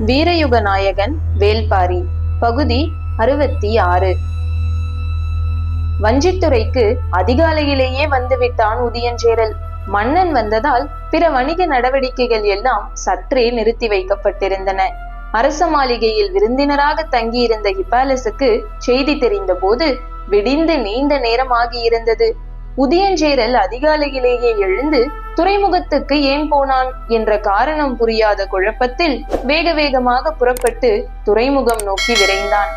வீரயுக நாயகன் வேல்பாரி பகுதி அறுபத்தி ஆறு வஞ்சித்துறைக்கு அதிகாலையிலேயே வந்துவிட்டான் உதியஞ்சேரல். மன்னன் வந்ததால் பிற வணிக நடவடிக்கைகள் எல்லாம் சற்றே நிறுத்தி வைக்கப்பட்டிருந்தன. அரச மாளிகையில் விருந்தினராக தங்கியிருந்த ஹிபாலஸுக்கு செய்தி தெரிந்த போது விடிந்து நீண்ட நேரம் ஆகியிருந்தது உதயஞ்சேரல் அதிகாலையிலேயே எழுந்து துறைமுகத்துக்கு ஏன் போனான் என்ற காரணம் புரியாத குழப்பத்தில் வேக வேகமாக புறப்பட்டு துறைமுகம் நோக்கி விரைந்தான்.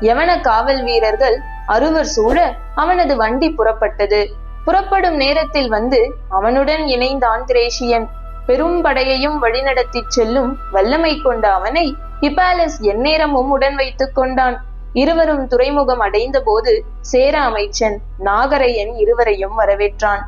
யவன காவல் வீரர்கள் அறுவர் சூழ அவனது வண்டி புறப்பட்டது. புறப்படும் நேரத்தில் வந்து அவனுடன் இணைந்தான் ஆந்திரேஷியன் பெரும் படையையும் வழிநடத்திச் செல்லும் வல்லமை கொண்ட அவனை இபாலஸ் எந்நேரமும் உடன் வைத்துக் கொண்டான். இருவரும் துறைமுகம் அடைந்த போது சேர அமைச்சன் நாகரையன் இருவரையும் வரவேற்றான்.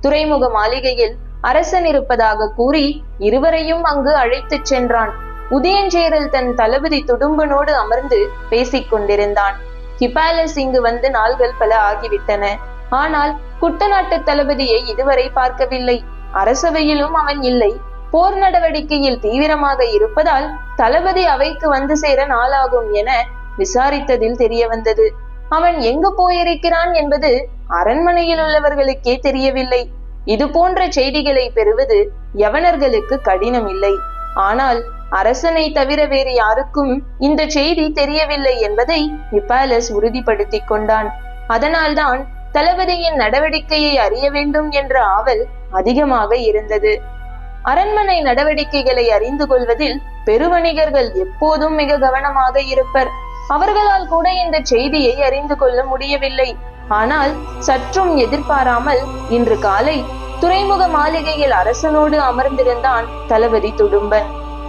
துறைமுக மாளிகையில் அரசன் இருப்பதாக கூறி இருவரையும் அங்கு அழைத்துச் சென்றான். உதயஞ்சேரல் தன் தளபதி துடும்பனோடு அமர்ந்து பேசிக் கொண்டிருந்தான். ஹிபாலஸ் இங்கு வந்து நாள்கள் பல ஆகிவிட்டன. ஆனால் குட்டநாட்டு தளபதியை இதுவரை பார்க்கவில்லை. அரசவையிலும் அவன் இல்லை. போர் நடவடிக்கையில் தீவிரமாக இருப்பதால் தளபதி அவைக்கு வந்து சேர நாளாகும் என விசாரித்ததில் தெரிய வந்தது. அவன் எங்கு போயிருக்கிறான் என்பது அரண்மனையில் உள்ளவர்களுக்கே தெரியவில்லை. இது போன்ற செய்திகளை பெறுவது யவனர்களுக்கு கடினம் இல்லை. ஆனால் அரசனை தவிர வேறு யாருக்கும் இந்த செய்தி தெரியவில்லை என்பதை நிப்பாலஸ் உறுதிப்படுத்திக் கொண்டான். அதனால்தான் தளபதியின் நடவடிக்கையை அறிய வேண்டும் என்ற ஆவல் அதிகமாக இருந்தது. அரண்மனை நடவடிக்கைகளை அறிந்து கொள்வதில் பெருவணிகர்கள் எப்போதும் மிக கவனமாக இருப்பர். அவர்களால் கூட இந்த செய்தியை அறிந்து கொள்ள முடியவில்லை. ஆனால் சற்றும் எதிர்பாராமல் இன்று காலை துறைமுக மாளிகையில் அரசனோடு அமர்ந்திருந்தான் தளபதி துடும்பன்.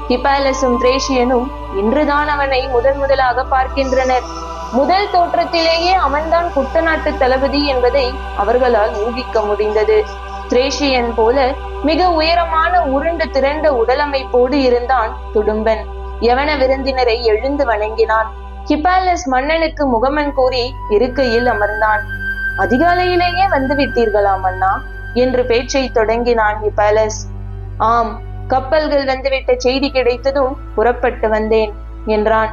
ஹிபாலஸும் திரேஷியனும் இன்றுதான் அவனை முதன் முதலாக பார்க்கின்றனர். முதல் தோற்றத்திலேயே அவன்தான் குட்டநாட்டு தளபதி என்பதை அவர்களால் ஊகிக்க முடிந்தது. திரேஷியன் போல மிக உயரமான உருண்டு திரண்ட உடலமைப்போடு இருந்தான் துடும்பன். யவன விருந்தினரை எழுந்து வணங்கினான். ஹிபாலஸ் மன்னனுக்கு முகமன் கூறி இருக்கையில் அமர்ந்தான். அதிகாலையிலேயே வந்து விட்டீர்களாம் அண்ணா என்று பேச்சை தொடங்கினான் ஹிபாலஸ் ஆம் கப்பல்கள் வந்துவிட்ட செய்தி கிடைத்ததும் புறப்பட்டு வந்தேன் என்றான்.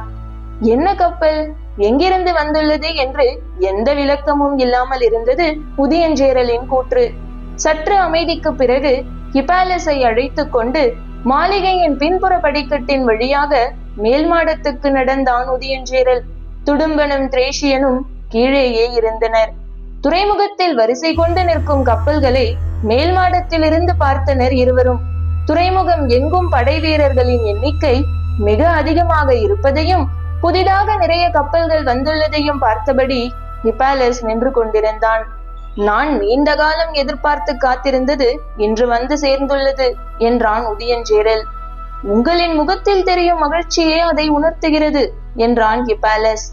என்ன கப்பல்? எங்கிருந்து வந்துள்ளது? என்று எந்த விளக்கமும் இல்லாமல் இருந்தது புதியஞ்சேரலின் கூற்று. சற்று அமைதிக்கு பிறகு ஹிபாலஸை அழைத்துக் கொண்டு மாளிகையின் பின்புற படிக்கட்டின் வழியாக மேல் மாடத்துக்கு நடந்தான் உதயஞ்சேரல் துடும்பனும் திரேஷியனும் கீழேயே இருந்தனர். துறைமுகத்தில் வரிசை கொண்டு நிற்கும் கப்பல்களை மேல் மாடத்திலிருந்து பார்த்தனர் இருவரும். துறைமுகம் எங்கும் படை வீரர்களின் எண்ணிக்கை மிக அதிகமாக இருப்பதையும் புதிதாக நிறைய கப்பல்கள் வந்துள்ளதையும் பார்த்தபடி ஹிபாலஸ் நின்று கொண்டிருந்தான். நான் நீண்ட காலம் எதிர்பார்த்து காத்திருந்தது இன்று வந்து சேர்ந்துள்ளது என்றான் உதயஞ்சேரல் உங்களின் முகத்தில் தெரியும் மகிழ்ச்சியே அதை உணர்த்துகிறது என்றான் ஹிபாலஸ்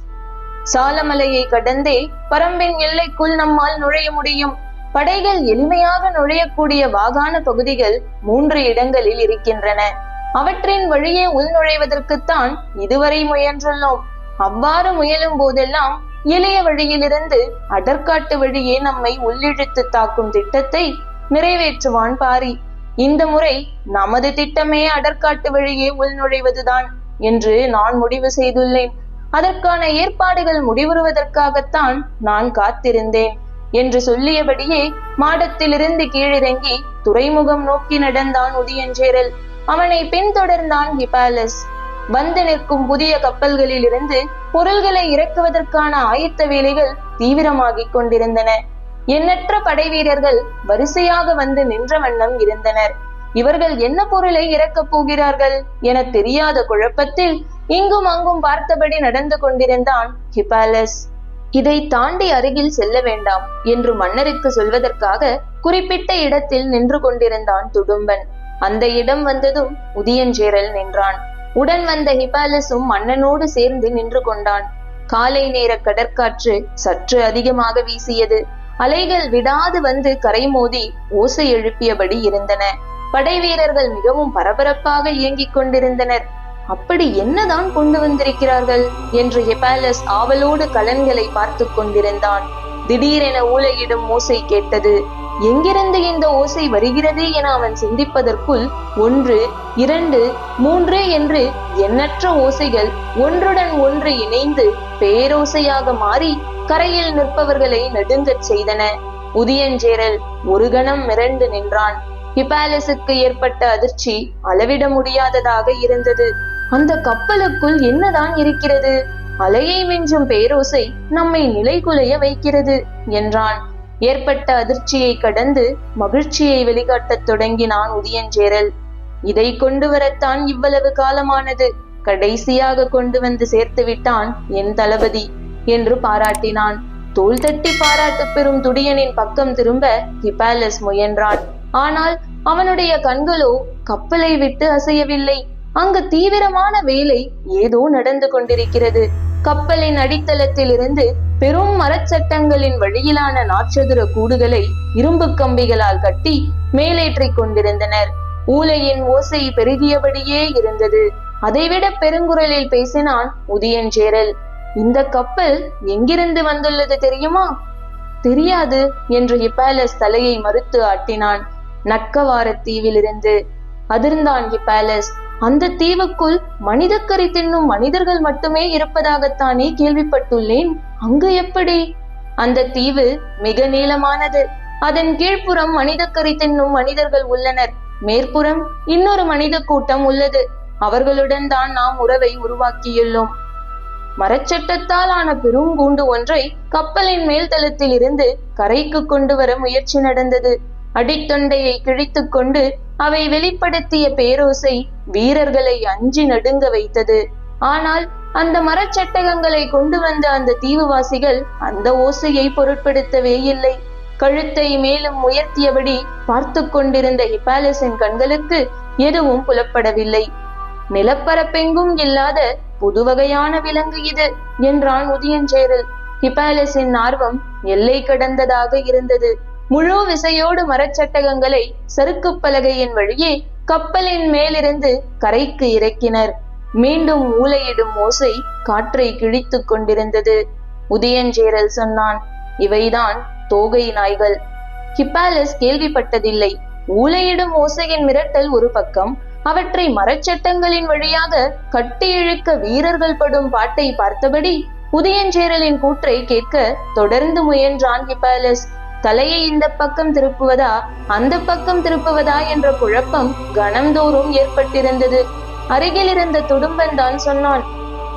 சாலமலையை கடந்தே பரம்பின் எல்லைக்குள் நம்மால் நுழைய முடியும். படைகள் எளிமையாக நுழையக்கூடிய வாகான பகுதிகள் மூன்று இடங்களில் இருக்கின்றன. அவற்றின் வழியே உள்நுழைவதற்குத்தான் இதுவரை முயன்றுள்ளோம். அவ்வாறு முயலும் போதெல்லாம் எளிய வழியிலிருந்து அடற்காட்டு வழியே நம்மை உள்ளிழுத்து தாக்கும் திட்டத்தை நிறைவேற்றுவான் பாரி. இந்த முறை நமது திட்டமே அடற்காட்டு வழியே உள்நுழைவதுதான் என்று நான் முடிவு செய்துள்ளேன். அதற்கான ஏற்பாடுகள் முடிவுறுவதற்காகத்தான் நான் காத்திருந்தேன் என்று சொல்லியபடியே மாடத்திலிருந்து கீழிறங்கி துறைமுகம் நோக்கி நடந்தான் உதியஞ்சேரல். அவனை பின்தொடர்ந்தான் ஹிபாலஸ். வந்து நிற்கும் புதிய கப்பல்களில் இருந்து பொருள்களை இறக்குவதற்கான ஆயத்த வேலைகள் தீவிரமாகிக் கொண்டிருந்தன. எண்ணற்ற படை வீரர்கள் வரிசையாக வந்து நின்ற வண்ணம் இருந்தனர். இவர்கள் என்ன பொருளை இறக்கப் போகிறார்கள் என தெரியாத குழப்பத்தில் இங்கும் அங்கும் பார்த்தபடி நடந்து கொண்டிருந்தான் ஹிபாலஸ். இதை தாண்டி அருகில் செல்ல வேண்டாம் என்று மன்னருக்கு சொல்வதற்காக குறிப்பிட்ட இடத்தில் நின்று கொண்டிருந்தான் துடும்பன். அந்த இடம் வந்ததும் உதியஞ்சேரல் நின்றான். உடன் வந்த ஹிபாலஸும் மன்னனோடு சேர்ந்து நின்று கொண்டான். காலை நேர கடற்காற்று சற்று அதிகமாக வீசியது. அலைகள் விடாது வந்து கரை மோதி ஓசை எழுப்பியபடி இருந்தன. படை வீரர்கள் மிகவும் பரபரப்பாக இயங்கிக் கொண்டிருந்தனர். அப்படி என்னதான் கொண்டு வந்திருக்கிறார்கள்? என்று ஹெபாலஸ் ஆவலோடு கலன்களை பார்த்து கொண்டிருந்தான். திடீரென ஊலையிடும் ஓசை கேட்டது. எங்கிருந்து இந்த ஓசை வருகிறது என அவன் சிந்திப்பதற்குள் ஒன்று இரண்டு மூன்று என்று எண்ணற்ற ஓசைகள் ஒன்றுடன் ஒன்று இணைந்து பேரோசையாக மாறி கரையில் நிற்பவர்களை நடுங்கச் செய்தன. உதியஞ்சேரல் ஒரு கணம் மிரண்டு நின்றான். ஹிபாலஸுக்கு ஏற்பட்ட அதிர்ச்சி அளவிட முடியாததாக இருந்தது. அந்த கப்பலுக்குள் என்னதான் இருக்கிறது? அலையை மிஞ்சும் பேரோசை நம்மை நிலைகுலைய வைக்கிறது என்றான். ஏற்பட்ட அதிர்ச்சியை கடந்து மகிழ்ச்சியை வெளிக்காட்டத் தொடங்கினான் உதியஞ்சேரல். இதை கொண்டு வரத்தான் இவ்வளவு காலமானது. கடைசியாக கொண்டு வந்து சேர்த்து விட்டான் என் தளபதி. என்று பாராட்டினான். தோல் தட்டி பாராட்டு பெறும் துடியனின் பக்கம் திரும்ப ஹிபாலஸ் முயன்றான். ஆனால் அவனுடைய கண்களோ கப்பலை விட்டு அசையவில்லை. அங்கு தீவிரமான வேலை ஏதோ நடந்து கொண்டிருக்கிறது. கப்பலின் அடித்தளத்தில் இருந்து பெரும் மரச்சட்டங்களின் வழியிலான நாற்சதுர கூடுகளை இரும்பு கம்பிகளால் கட்டி மேலேற்றிக் கொண்டிருந்தனர். ஊலையின் ஓசை பெருகியபடியே இருந்தது. அதைவிட பெருங்குரலில் பேசினான் உதியஞ்சேரல். இந்த கப்பல் எங்கிருந்து வந்துள்ளது தெரியுமா? தெரியாது என்று ஹிபாலஸ் தலையை மறுத்து ஆட்டினான். நட்கவார தீவிலிருந்து அதிர்ந்தான் ஹிபாலஸ் அந்த தீவுக்குள் மனிதக்கரை தின்னும் மனிதர்கள் மட்டுமே இருப்பதாகத்தானே கேள்விப்பட்டுள்ளேன். அங்கு எப்படி? அந்த தீவு மிக நீளமானது. அதன் கீழ்ப்புறம் மனிதக்கரை தின்னும் மனிதர்கள் உள்ளனர். மேற்புறம் இன்னொரு மனித கூட்டம் உள்ளது. அவர்களுடன் தான் நாம் உறவை உருவாக்கியுள்ளோம். மரச்சட்டத்தால் ஆன பெருங்கூண்டு ஒன்றை கப்பலின் மேல்தளத்தில் இருந்து கரைக்கு கொண்டு வர முயற்சி நடந்தது. அடித்தொண்டையை கிழித்து கொண்டு அவை வெளிப்படுத்திய பேரோசை வீரர்களை அஞ்சி நடுங்க வைத்தது. ஆனால் அந்த மரச்சட்டகங்களை கொண்டு வந்த அந்த தீவுவாசிகள் அந்த ஓசையை பொருட்படுத்தவே இல்லை. கழுத்தை மேலும் உயர்த்தியபடி பார்த்து கொண்டிருந்த ஹிபாலஸின் கண்களுக்கு எதுவும் புலப்படவில்லை. நிலப்பரப்பெங்கும் இல்லாத புது வகையான விலங்கு இது என்றான் உதியஞ்சேரல் ஹிபாலஸின் ஆர்வம் எல்லை கடந்ததாக இருந்தது. முழு விசையோடு மரச்சட்டகங்களை சறுக்கு பலகையின் வழியே கப்பலின் மேலிருந்து கரைக்கு இறக்கினர். மீண்டும் ஊலையிடும் ஓசை காற்றை கிழித்துக் கொண்டிருந்தது. உதயஞ்சேரல் சொன்னான் இவைதான் தோகை நாய்கள். ஹிப்பாலஸ் கேள்விப்பட்டதில்லை. ஊலையிடும் ஓசையின் மிரட்டல் ஒரு பக்கம் அவற்றை மரச்சட்டங்களின் வழியாக கட்டி இழுக்க வீரர்கள் படும் பாட்டை பார்த்தபடி உதயஞ்சேரலின் கூற்றை கேட்க தொடர்ந்து முயன்றான் ஹிப்பாலஸ் தலையை இந்த பக்கம் திருப்புவதா? அந்த பக்கம் திருப்புவதா? என்ற குழப்பம் கணந்தோறும் ஏற்பட்டிருந்தது. அருகில் இருந்த துடும்பன் தான் சொன்னான்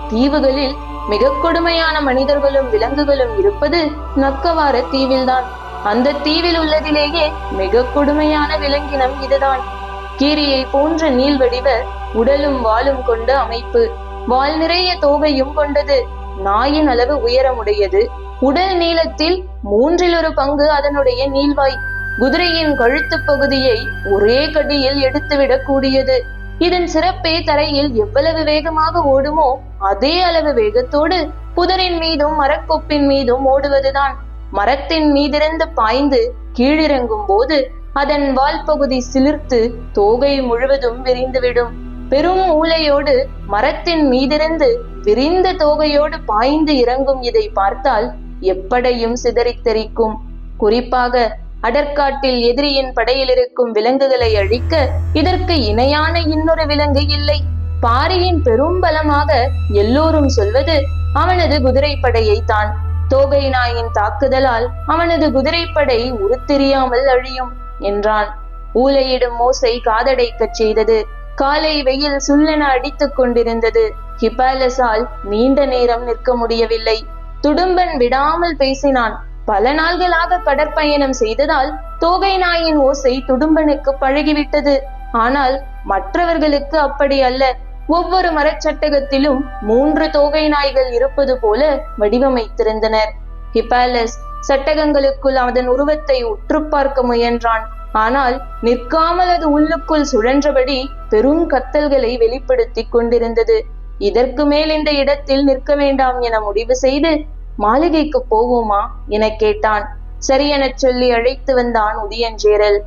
தீவுகளில் மிக கொடுமையான மனிதர்களும் விலங்குகளும் இருப்பது நக்கவார தீவில்தான். அந்த தீவில் உள்ளதிலேயே மிக கொடுமையான விலங்கினம் இதுதான். கீரியை போன்ற நீள் வடிவ உடலும் வாளும் கொண்ட அமைப்பு. வால் நிறைய தோகையும் கொண்டது. நாயின் அளவு உயரமுடையது. உடல் நீளத்தில் மூன்றில் ஒரு பங்கு அதனுடைய நீள்வாய். குதிரையின் கழுத்து பகுதியை ஒரே கடியில் எடுத்துவிடக் கூடியது. இதன் சிறப்பே தரையில் எவ்வளவு வேகமாக ஓடுமோ அதே அளவு வேகத்தோடு புதரின் மீதும் மரக்கொப்பின் மீதும் ஓடுவதுதான். மரத்தின் மீதிருந்து பாய்ந்து கீழிறங்கும் போது அதன் வால் பகுதி சிலிர்த்து தோகை முழுவதும் விரிந்துவிடும். பெரும் மூளையோடு மரத்தின் மீதிருந்து விரிந்த தோகையோடு பாய்ந்து இறங்கும் இதை பார்த்தால் எப்படையும் சிதறித் தெரிக்கும் குறிப்பாக அடற்காட்டில் எதிரியின் படையில் இருக்கும் விலங்குகளை அழிக்க இதற்கு இணையான இன்னொரு விலங்கு இல்லை. பாரியின் பெரும் பலமாக எல்லோரும் சொல்வது அவனது குதிரைப்படையை தான். தோகை நாயின் தாக்குதலால் அவனது குதிரைப்படை உருத்தெரியாமல் அழியும். என்றான். ஊலையிடும் மோசை காதடைக்கச் செய்தது. காலை வெயில் சுல்லென அடித்துக் கொண்டிருந்தது. ஹிபாலஸால் நீண்ட நேரம் நிற்க முடியவில்லை. துடும்பன் விடாமல் பேசினான். பல நாள்களாக கடற்பயணம் செய்ததால் தோகை நாயின் ஓசை துடும்பனுக்கு பழகிவிட்டது. ஆனால் மற்றவர்களுக்கு அப்படி அல்ல. ஒவ்வொரு மரச்சட்டகத்திலும் மூன்று தோகை நாய்கள் இருப்பது போல வடிவமைத்திருந்தனர். ஹிபாலஸ் சட்டகங்களுக்குள் அதன் உருவத்தை உற்று பார்க்க முயன்றான். ஆனால் நிற்காமல் அது உள்ளுக்குள் சுழன்றபடி பெரும் கத்தல்களை வெளிப்படுத்திக் கொண்டிருந்தது. இதற்கு மேல் இந்த இடத்தில் நிற்க வேண்டாம் என முடிவு செய்து மாளிகைக்கு போவோமா? என கேட்டான். சரியெனச் சொல்லி அழைத்து வந்தான் உதியஞ்சேரல்.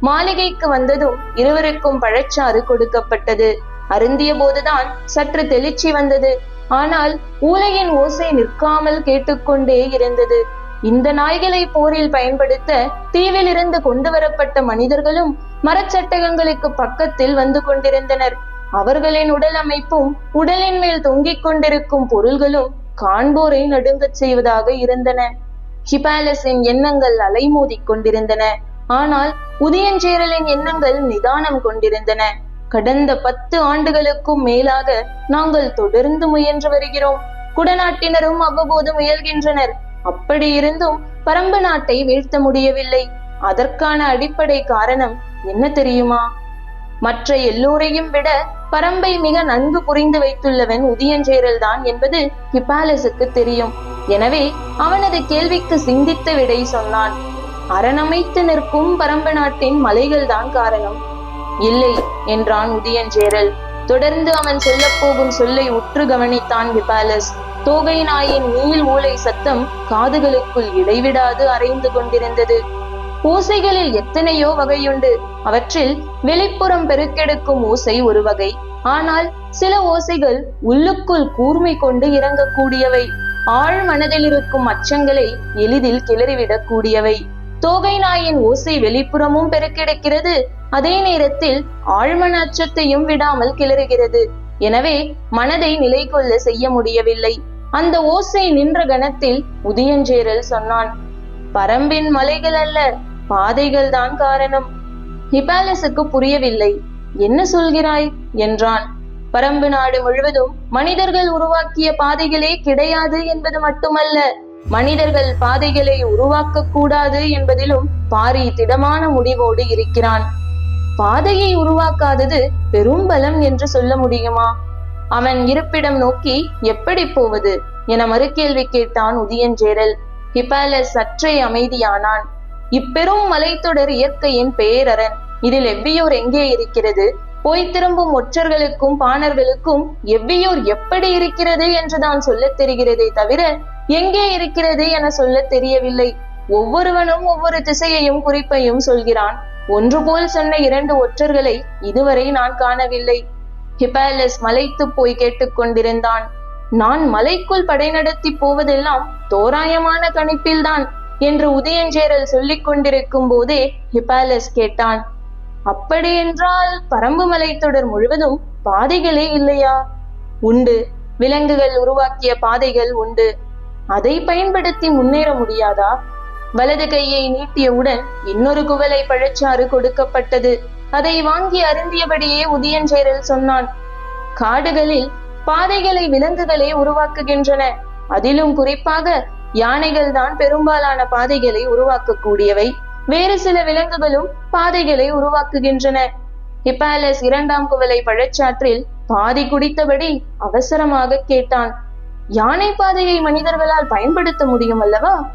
மாளிகைக்கு வந்ததும் இருவருக்கும் பழச்சாறு கொடுக்கப்பட்டது. அருந்திய போதுதான் சற்று தெளிச்சி வந்தது. ஆனால் ஊலையின் ஓசை நிற்காமல் கேட்டுக்கொண்டே இருந்தது. இந்த நாய்களை போரில் பயன்படுத்த தீவிலிருந்து கொண்டு வரப்பட்ட மனிதர்களும் மரச்சட்டகங்களுக்கு பக்கத்தில் வந்து கொண்டிருந்தனர். அவர்களின் உடல் அமைப்பும் உடலின் மேல் தொங்கிக் கொண்டிருக்கும் பொருள்களும் காண்போரை நடுங்கச் செய்வதாக இருந்தன. ஹிபாலஸின் எண்ணங்கள் அலைமோதிக் கொண்டிருந்தன. ஆனால் உதயஞ்சேரலின் எண்ணங்கள் நிதானம் கொண்டிருந்தன. கடந்த பத்து ஆண்டுகளுக்கும் மேலாக நாங்கள் தொடர்ந்து முயன்று வருகிறோம். குடநாட்டினரும் அவ்வப்போது முயல்கின்றனர். அப்படியிருந்தும் பரம்பு நாட்டை வீழ்த்த முடியவில்லை. அதற்கான அடிப்படை காரணம் என்ன தெரியுமா? மற்ற எல்லோரையும் விட பரம்பை மிக நன்கு புரிந்து வைத்துள்ளவன் உதியஞ்சேரல் தான் என்பது ஹிபாலஸுக்கு தெரியும். எனவே அவனது கேள்விக்கு சிந்தித்த விடை சொன்னான். அரணமைத்து நிற்கும் பரம்பு நாட்டின் மலைகள் தான் காரணம். இல்லை என்றான் உதியஞ்சேரல். தொடர்ந்து அவன் சொல்லப் போகும் சொல்லை உற்று கவனித்தான் விபாலஸ். தோகை நாயின் நீள் ஊலை சத்தம் காதுகளுக்குள் இடைவிடாது அரைந்து கொண்டிருந்தது. ஓசைகளில் எத்தனையோ வகையுண்டு. அவற்றில் வெளிப்புறம் பெருக்கெடுக்கும் ஓசை ஒரு வகை. ஆனால் சில ஓசைகள் உள்ளுக்குள் கூர்மை கொண்டு இறங்கக்கூடியவை. ஆழ் மனதில் இருக்கும் அச்சங்களை எளிதில் கிளறிவிடக் கூடியவை தோகை நாயின் ஓசை வெளிப்புறமும் பெருக்கெடுக்கிறது. அதே நேரத்தில் ஆழ்மன அச்சத்தையும் விடாமல் கிளறுகிறது. எனவே மனதை நிலை கொள்ள செய்ய முடியவில்லை. அந்த ஓசை நின்ற கணத்தில் உதயஞ்சேரல் சொன்னான் பரம்பின் மலைகள் அல்ல பாதைகள் தான் காரணம். ஹிபாலஸுக்கு புரியவில்லை. என்ன சொல்கிறாய்? என்றான். பரம்பு நாடு முழுவதும் மனிதர்கள் உருவாக்கிய பாதைகளே கிடையாது என்பது மட்டுமல்ல. மனிதர்கள் பாதைகளை உருவாக்க கூடாது என்பதிலும் பாரி திடமான முடிவோடு இருக்கிறான். பாதையை உருவாக்காதது பெரும் பலம் என்று சொல்ல முடியுமா? அவன் இருப்பிடம் நோக்கி எப்படி போவது? என மறுகேள்வி கேட்டான் உதியஞ்சேரல் ஹிபாலஸ் சற்றே அமைதியானான். இப்பெரும் மலைத்தொடர் இயற்கையின் பேரரண் இதில் எவ்வியூர் எங்கே இருக்கிறது? போய் திரும்பும் ஒற்றர்களுக்கும் பாணர்களுக்கும் எவ்வியூர் எப்படி இருக்கிறது? என்று தான் சொல்லத் தெரிகிறதே தவிர எங்கே இருக்கிறது என சொல்லத் தெரியவில்லை. ஒவ்வொருவனும் ஒவ்வொரு திசையையும் குறிப்பையும் சொல்கிறான். ஒன்று போல் சொன்ன இரண்டு ஒற்றர்களை இதுவரை நான் காணவில்லை. ஹிபாலஸ் மலைத்து போய் கேட்டுக்கொண்டிருந்தான் நான் மலைக்குள் படை நடத்தி போவதெல்லாம் தோராயமான கணிப்பில்தான் என்று உதயஞ்சேரல் சொல்லிக் கொண்டிருக்கும் போதே ஹிபாலஸ் கேட்டான். அப்படி என்றால் பரம்பு மலைத்தொடர் முழுவதும் பாதைகளே இல்லையா? உண்டு. விலங்குகள் உருவாக்கிய பாதைகள் உண்டு. அதை பயன்படுத்தி முன்னேற முடியாதா? வலது கையை நீட்டியவுடன் இன்னொரு குவளை பழச்சாறு கொடுக்கப்பட்டது. அதை வாங்கி அருந்தியபடியே உதயஞ்சேரல் சொன்னான். காடுகளில் பாதைகளை விலங்குகளே உருவாக்குகின்றன. அதிலும் குறிப்பாக யானைகள் தான் பெரும்பாலான பாதைகளை உருவாக்கக்கூடியவை. வேறு சில விலங்குகளும் பாதைகளை உருவாக்குகின்றன. ஹிப்பாலஸ் இரண்டாம் குவளை பழச்சாற்றில் பாதி குடித்தபடி அவசரமாக கேட்டான். யானை பாதையை மனிதர்களால் பயன்படுத்த முடியும் அல்லவா?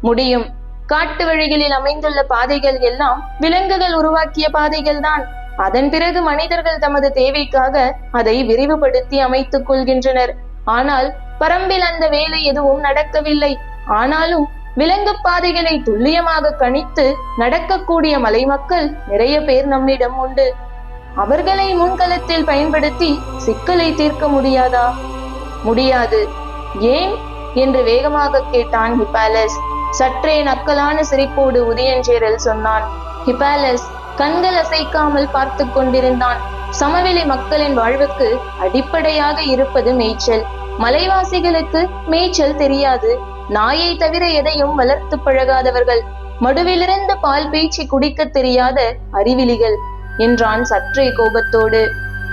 முடியும். காட்டு வழிகளில் அமைந்துள்ள பாதைகள் எல்லாம் விலங்குகள் உருவாக்கிய பாதைகள் தான் அதன் பிறகு மனிதர்கள் தமது தேவைக்காக அதை விரிவுபடுத்தி அமைத்துக் கொள்கின்றனர். ஆனால் பரம்பில் அந்த வேலை எதுவும் நடக்கவில்லை. ஆனாலும் விலங்கு பாதைகளை துல்லியமாக கணித்து நடக்கக்கூடிய மலை மக்கள் நிறைய பேர் நம்மிடம் உண்டு. அவர்களை முன்களத்தில் பயன்படுத்தி சிக்கலை தீர்க்க முடியாதா? முடியாது. ஏன்? என்று வேகமாக கேட்டான் ஹிபாலஸ் சற்றே நக்கலான சிரிப்போடு உதயஞ்சேரல் சொன்னான் ஹிபாலஸ் கண்கள் அசைக்காமல் பார்த்து கொண்டிருந்தான். சமவெளி மக்களின் வாழ்வுக்கு அடிப்படையாக இருப்பது மேய்ச்சல். மலைவாசிகளுக்கு மேய்ச்சல் தெரியாது. நாயை தவிர எதையும் வளர்த்து பழகாதவர்கள். மடுவிலிருந்து பால் பீச்சி குடிக்க தெரியாத அறிவிலிகள் என்றான் சற்றே கோபத்தோடு.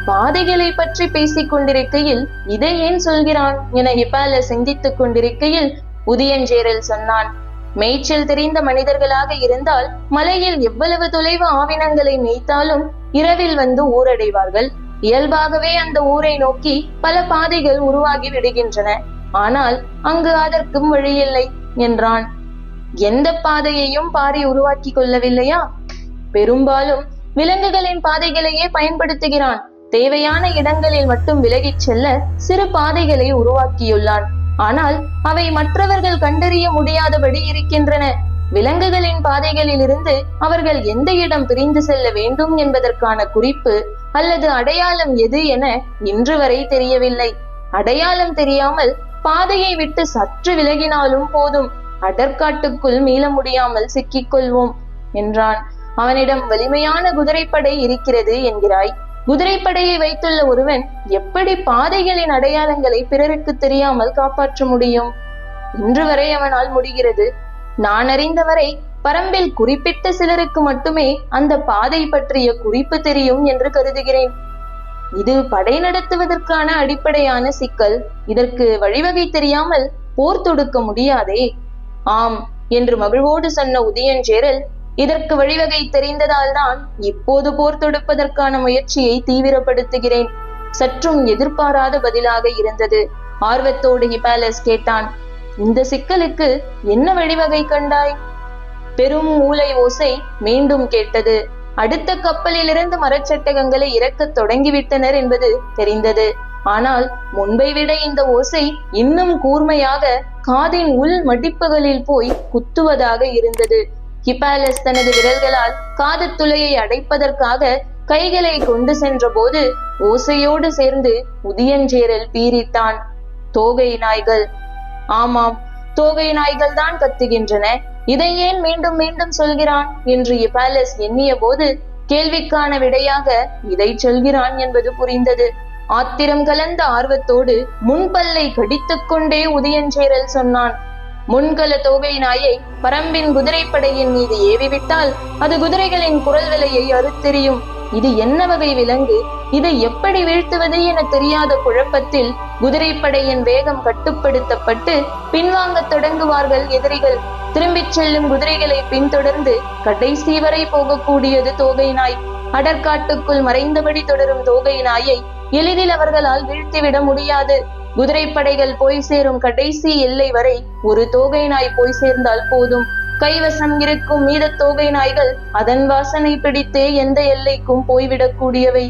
பாதைகளை பற்றி பேசிக் கொண்டிருக்கையில் இதை ஏன் சொல்கிறான் என ஹிபால சிந்தித்துக் கொண்டிருக்கையில் உதயஞ்சேரல் சொன்னான். மேய்ச்சல் தெரிந்த மனிதர்களாக இருந்தால் மலையில் எவ்வளவு தொலைவு ஆவினங்களை மேய்த்தாலும் இரவில் வந்து ஊரடைவார்கள். இயல்பாகவே அந்த ஊரை நோக்கி பல பாதைகள் உருவாகி விடுகின்றன. ஆனால் அங்கு அதற்கும் வழியில்லை என்றான். எந்த பாதையையும் பாரி உருவாக்கி கொள்ளவில்லையா? பெரும்பாலும் விலங்குகளின் பாதைகளையே பயன்படுத்துகிறான். தேவையான இடங்களில் மட்டும் விலகிச் செல்ல சிறு பாதைகளை உருவாக்கியுள்ளான். ஆனால் அவை மற்றவர்கள் கண்டறிய முடியாதபடி இருக்கின்றன. விலங்குகளின் பாதைகளில் இருந்து அவர்கள் எந்த இடம் பிரிந்து செல்ல வேண்டும் என்பதற்கான குறிப்பு அல்லது அடையாளம் எது என இன்று வரை தெரியவில்லை. அடையாளம் தெரியாமல் பாதையை விட்டு சற்று விலகினாலும் போதும். அடற்காட்டுக்குள் மீள முடியாமல் சிக்கிக் கொள்வோம் என்றான். அவனிடம் வலிமையான குதிரைப்படை இருக்கிறது என்கிறாய். குதிரைப்படையை வைத்துள்ள ஒருவன் எப்படி பாதைகளின் அடையாளங்களை பிறருக்கு தெரியாமல் காப்பாற்ற முடியும்? இன்று வரை அவனால் முடிகிறது. நான் அறிந்தவரை பரம்பில் குறிப்பிட்ட சிலருக்கு மட்டுமே அந்த பாதை பற்றிய குறிப்பு தெரியும் என்று கருதுகிறேன். இது படை நடத்துவதற்கான அடிப்படையான சிக்கல். இதற்கு வழிவகை தெரியாமல் போர் தொடுக்க முடியாதே. ஆம் என்று மகிழ்வோடு சொன்ன உதயஞ்சேரல் இதற்கு வழிவகை தெரிந்ததால் தான் இப்போது போர் தொடுப்பதற்கான முயற்சியை தீவிரப்படுத்துகிறேன். சற்றும் எதிர்பாராத பதிலாக இருந்தது. ஆர்வத்தோடு ஹிபாலஸ் கேட்டான் இந்த சிக்கலுக்கு என்ன வழிவகை கண்டாய்? பெரும் மூளை ஓசை மீண்டும் கேட்டது. அடுத்த கப்பலிலிருந்து மரச்சட்டகங்களை இறக்கத் தொடங்கிவிட்டனர் என்பது தெரிந்தது. ஆனால் முன்பை விட இந்த ஓசை இன்னும் கூர்மையாக காதின் உள் மடிப்புகளில் போய் குத்துவதாக இருந்தது. ஹிபாலஸ் தனது விரல்களால் காது துளையை அடைப்பதற்காக கைகளை கொண்டு சென்ற போது ஓசையோடு சேர்ந்து உதியஞ்சேரல் பீரித்தான். தோகை நாய்கள். ஆமாம் தோகை நாய்கள் தான் கத்துகின்றன. இதை ஏன் மீண்டும் மீண்டும் சொல்கிறான் என்று இபாலஸ் எண்ணிய போது கேள்விக்கான விடையாக இதை சொல்கிறான் என்பது புரிந்தது. ஆத்திரம் கலந்த ஆர்வத்தோடு முன்பல்லை கடித்துக் கொண்டே உதயஞ்சேரல் சொன்னான். முன்கல தோகை நாயை பரம்பின் குதிரைப்படையின் மீது ஏவிவிட்டால் அது குதிரைகளின் குரல் விலையை அறுத்தெறியும். இது என்ன வகை விலங்கு? இதை எப்படி வீழ்த்துவது என தெரியாத குழப்பத்தில் குதிரைப்படையின் வேகம் கட்டுப்படுத்தப்பட்டு பின்வாங்கத் தொடங்குவார்கள் எதிரிகள். திரும்பிச் செல்லும் குதிரைகளை பின்தொடர்ந்து கடைசி வரை போகக்கூடியது தோகை நாய். அடற்காட்டுக்குள் மறைந்தபடி தொடரும் தோகை நாயை எளிதில் அவர்களால் வீழ்த்திவிட முடியாது. குதிரைப்படைகள் போய் சேரும் கடைசி எல்லை வரை ஒரு தோகை நாய் போய் சேர்ந்தால் போதும். கைவசம் இருக்கும் மீத தோகை நாய்கள் அதன் வாசனை பிடித்தே எந்த எல்லைக்கும் போய்விடக்கூடியவை.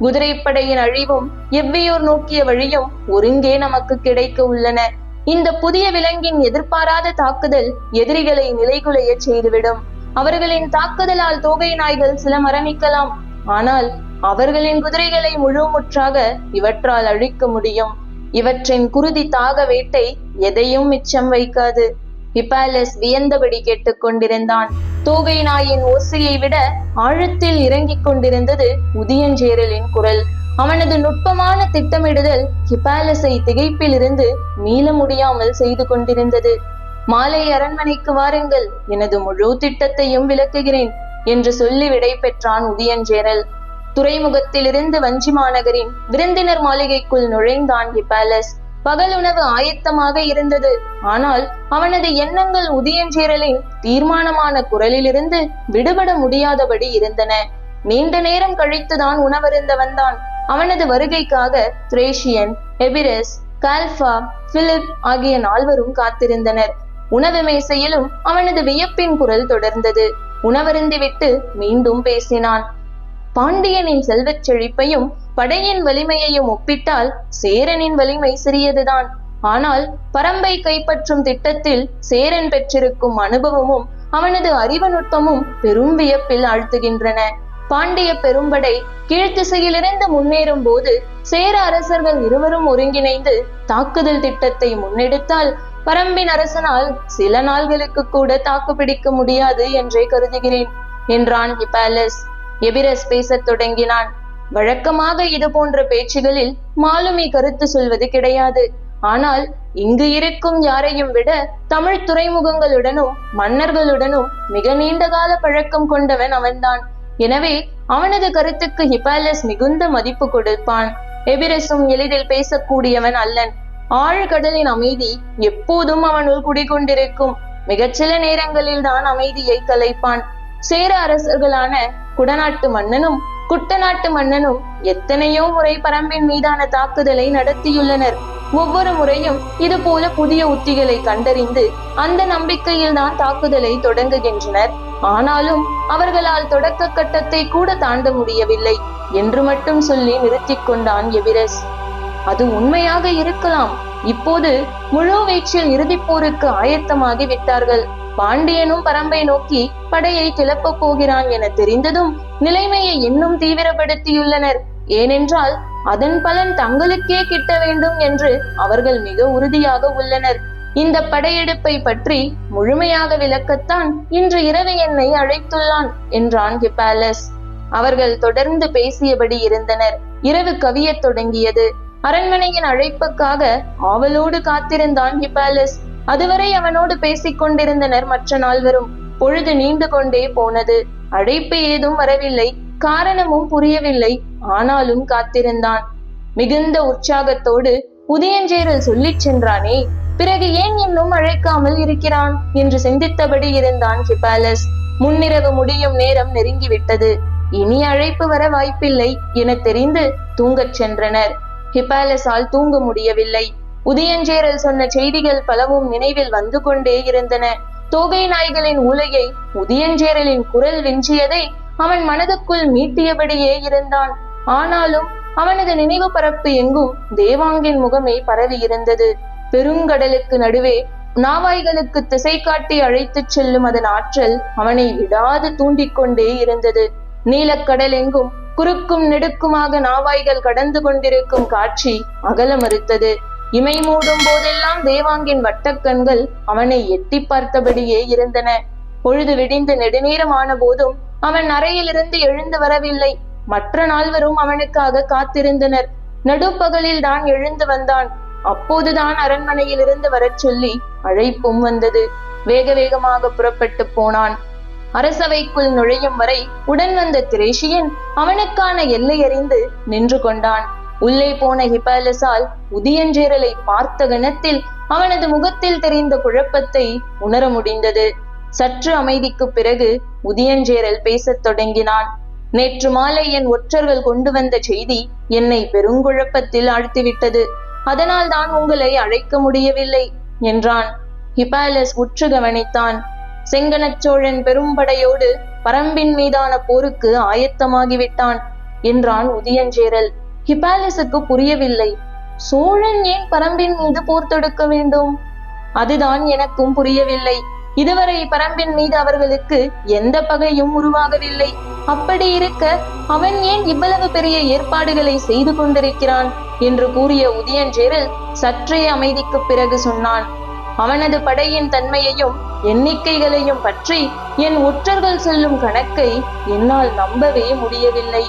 குதிரைப்படையின் அழிவும் எவ்வியோர் நோக்கிய வழியும் ஒருங்கே நமக்கு கிடைக்க உள்ளன. இந்த புதிய விலங்கின் எதிர்பாராத தாக்குதல் எதிரிகளை நிலைகுலைய செய்துவிடும். அவர்களின் தாக்குதலால் தோகை நாய்கள் சில மரணிக்கலாம். ஆனால் அவர்களின் குதிரைகளை முழுமுற்றாக இவற்றால் அழிக்க முடியும். இவற்றின் குருதி தாக வேட்டை எதையும் மிச்சம் வைக்காது. ஹிபாலஸ் வியந்தபடி கேட்டுக்கொண்டிருந்தான் தூகை நாயின் ஓசையை விட ஆழத்தில் இறங்கிக் கொண்டிருந்தது உதியஞ்சேரலின் குரல். அவனது நுட்பமான திட்டமிடுதல் ஹிபாலஸை திகைப்பிலிருந்து மீள முடியாமல் செய்து கொண்டிருந்தது. மாலை அரண்மனைக்கு வாருங்கள். எனது முழு திட்டத்தையும் விளக்குகிறேன் என்று சொல்லி விடை பெற்றான் உதியஞ்சேரல். துறைமுகத்திலிருந்து வஞ்சி மாநகரின் விருந்தினர் மாளிகைக்குள் நுழைந்தான் ஹிபாலஸ். பகல் உணவு ஆயத்தமாக இருந்தது. ஆனால் அவனது எண்ணங்கள் உதயஞ்சேரலின் தீர்மானமான குரலிலிருந்து விடுபட முடியாதபடி இருந்தன. நீண்ட நேரம் கழித்துதான் உணவருந்த வந்தான். அவனது வருகைக்காக திரேஷியன் எபிரஸ் கால்ஃபா பிலிப் ஆகிய நால்வரும் காத்திருந்தனர். உணவு மேசையிலும் அவனது வியப்பின் குரல் தொடர்ந்தது. உணவருந்திவிட்டு மீண்டும் பேசினான். பாண்டியனின் செல்வச் செழிப்பையும் படையின் வலிமையையும் ஒப்பிட்டால் சேரனின் வலிமை சிறியதுதான். ஆனால் பரம்பை கைப்பற்றும் திட்டத்தில் சேரன் பெற்றிருக்கும் அனுபவமும் அவனது அறிவு நுட்பமும் பெரும் வியப்பில் ஆழ்த்துகின்றன. பாண்டிய பெரும்படை கீழ்த்திசையிலிருந்து முன்னேறும் போது சேர அரசர்கள் இருவரும் ஒருங்கிணைந்து தாக்குதல் திட்டத்தை முன்னெடுத்தால் பரம்பின் அரசனால் சில நாள்களுக்கு கூட தாக்குப்பிடிக்க முடியாது என்றே கருதுகிறேன் என்றான் ஹிபாலஸ். எபிரஸ் பேசத் தொடங்கினான். வழக்கமாக இது போன்ற பேச்சுகளில் மாலுமி கருத்து சொல்வது கிடையாது. ஆனால் இங்கு இருக்கும் யாரையும் விட தமிழ் துறைமுகங்களுடனும் மன்னர்களுடனும் மிக நீண்ட கால பழக்கம் கொண்டவன் அவன்தான். எனவே அவனது கருத்துக்கு ஹிபாலஸ் மிகுந்த மதிப்பு கொடுப்பான். எபிரஸும் எளிதில் பேசக்கூடியவன் அல்லன். ஆழ்கடலின் அமைதி எப்போதும் அவனுள் குடிகொண்டிருக்கும். மிகச்சில நேரங்களில் தான் அமைதியை கலைப்பான். சேர அரசர்களான குடநாட்டு மன்னனும் குட்டநாட்டு மன்னனும் எத்தனையோ முறை பரம்பின் மீதான தாக்குதலை நடத்தியுள்ளனர். ஒவ்வொரு முறையும் இது போல புதிய உத்திகளை கண்டறிந்து அந்த நம்பிக்கையில் தான் தாக்குதலை தொடங்குகின்றனர். ஆனாலும் அவர்களால் தொடக்க கட்டத்தை கூட தாண்ட முடியவில்லை என்று மட்டும் சொல்லி நிறுத்திக் கொண்டான் எவிரஸ் அது உண்மையாக இருக்கலாம். இப்போது முழு வீச்சில் இறுதிப் போருக்கு ஆயத்தமாகி விட்டார்கள். பாண்டியனும் பரம்பை நோக்கி படையை கிளப்பப் போகிறான் என தெரிந்ததும் நிலைமையை இன்னும் தீவிரப்படுத்தியுள்ளனர். ஏனென்றால் அதன் பலன் தங்களுக்கே கிட்ட வேண்டும் என்று அவர்கள் மிக உறுதியாக உள்ளனர். இந்த படையெடுப்பை பற்றி முழுமையாக விளக்கத்தான் இன்று இரவு என்னை அழைத்துள்ளான் என்றான் ஹிப்பாலஸ். அவர்கள் தொடர்ந்து பேசியபடி இருந்தனர். இரவு கவியத் தொடங்கியது. அரண்மனையின் அழைப்புக்காக ஆவலோடு காத்திருந்தான் ஹிபாலஸ் அதுவரை அவனோடு பேசிக் கொண்டிருந்தனர் மற்ற நால்வரும். பொழுது நீண்டு கொண்டே போனது. அழைப்பு ஏதும் வரவில்லை. காரணமும் புரியவில்லை. ஆனாலும் காத்திருந்தான். மிகுந்த உற்சாகத்தோடு உதயஞ்சேரல் சொல்லிச் சென்றானே பிறகு ஏன் இன்னும் அழைக்காமல் இருக்கிறான்? என்று சிந்தித்தபடி இருந்தான் ஹிபாலஸ் முன்னிரவு முடியும் நேரம் நெருங்கிவிட்டது. இனி அழைப்பு வர வாய்ப்பில்லை என தெரிந்து தூங்கச் சென்றனர். ஹிபாலஸால் தூங்க முடியவில்லை. உதயஞ்சேரல் சொன்ன செய்திகள் பலவும் நினைவில் வந்து கொண்டே இருந்தன. தோகை நாய்களின் உலையை உதயஞ்சேரலின் குரல் வெஞ்சியதை அவன் மனதுக்குள் மீட்டியபடியே இருந்தான். ஆனாலும் அவனது நினைவு பரப்பு எங்கும் தேவாங்கின் முகமே பரவி இருந்தது. பெருங்கடலுக்கு நடுவே நாவாய்களுக்கு திசை காட்டி அழைத்துச் செல்லும் அதன் ஆற்றல் அவனை விடாது தூண்டிக்கொண்டே இருந்தது. நீலக்கடல் எங்கும் குறுக்கும் நெடுக்குமாக நாவாய்கள் கடந்து கொண்டிருக்கும் காட்சி அகல மறுத்தது. இமை மூடும் போதெல்லாம் தேவாங்கின் வட்டக்கண்கள் அவனை எட்டி பார்த்தபடியே இருந்தன. பொழுது விடிந்து நெடுநேரம் ஆன போதும் அவன் அறையிலிருந்து எழுந்து வரவில்லை. மற்ற நால்வரும் அவனுக்காக காத்திருந்தனர். நடுப்பகலில் தான் எழுந்து வந்தான். அப்போதுதான் அரண்மனையில் இருந்து வரச் சொல்லி அழைப்பும் வந்தது. வேக வேகமாக புறப்பட்டு போனான். அரசவைக்குள் நுழையும் வரை உடன் வந்த திரேஷியன் அவனுக்கான எல்லை அறிந்து நின்று கொண்டான். உள்ளே போன ஹிபாலஸால் உதியஞ்சேரலை பார்த்த கணத்தில் அவனது முகத்தில் தெரிந்த குழப்பத்தை உணர முடிந்தது. சற்று அமைதிக்கு பிறகு உதியஞ்சேரல் பேசத் தொடங்கினான். நேற்று மாலை என் ஒற்றர்கள் கொண்டு வந்த செய்தி என்னை பெருங்குழப்பத்தில் ஆழ்த்திவிட்டது. அதனால் தான் உங்களை அழைக்க முடியவில்லை என்றான். ஹிபாலஸ் உற்று கவனித்தான். செங்கனச்சோழன் பெரும்படையோடு பரம்பின் மீதான போருக்கு ஆயத்தமாகிவிட்டான் என்றான் உதியஞ்சேரல். ஹிபாலஸுக்கு புரியவில்லை. சோழன் ஏன் பரம்பின் மீது போர் தொடுக்க வேண்டும்? அதுதான் எனக்கும் புரியவில்லை. இதுவரை பரம்பின் மீது அவர்களுக்கு எந்த பகையும் உருவாகவில்லை. அப்படி இருக்க அவன் ஏன் இவ்வளவு பெரிய ஏற்பாடுகளை செய்து கொண்டிருக்கிறான்? என்று கூறிய உதயஞ்சேரல் சற்றே அமைதிக்கு பிறகு சொன்னான். அவனது படையின் தன்மையையும் எண்ணிக்கைகளையும் பற்றி என் ஒற்றர்கள் சொல்லும் கணக்கை என்னால் நம்பவே முடியவில்லை.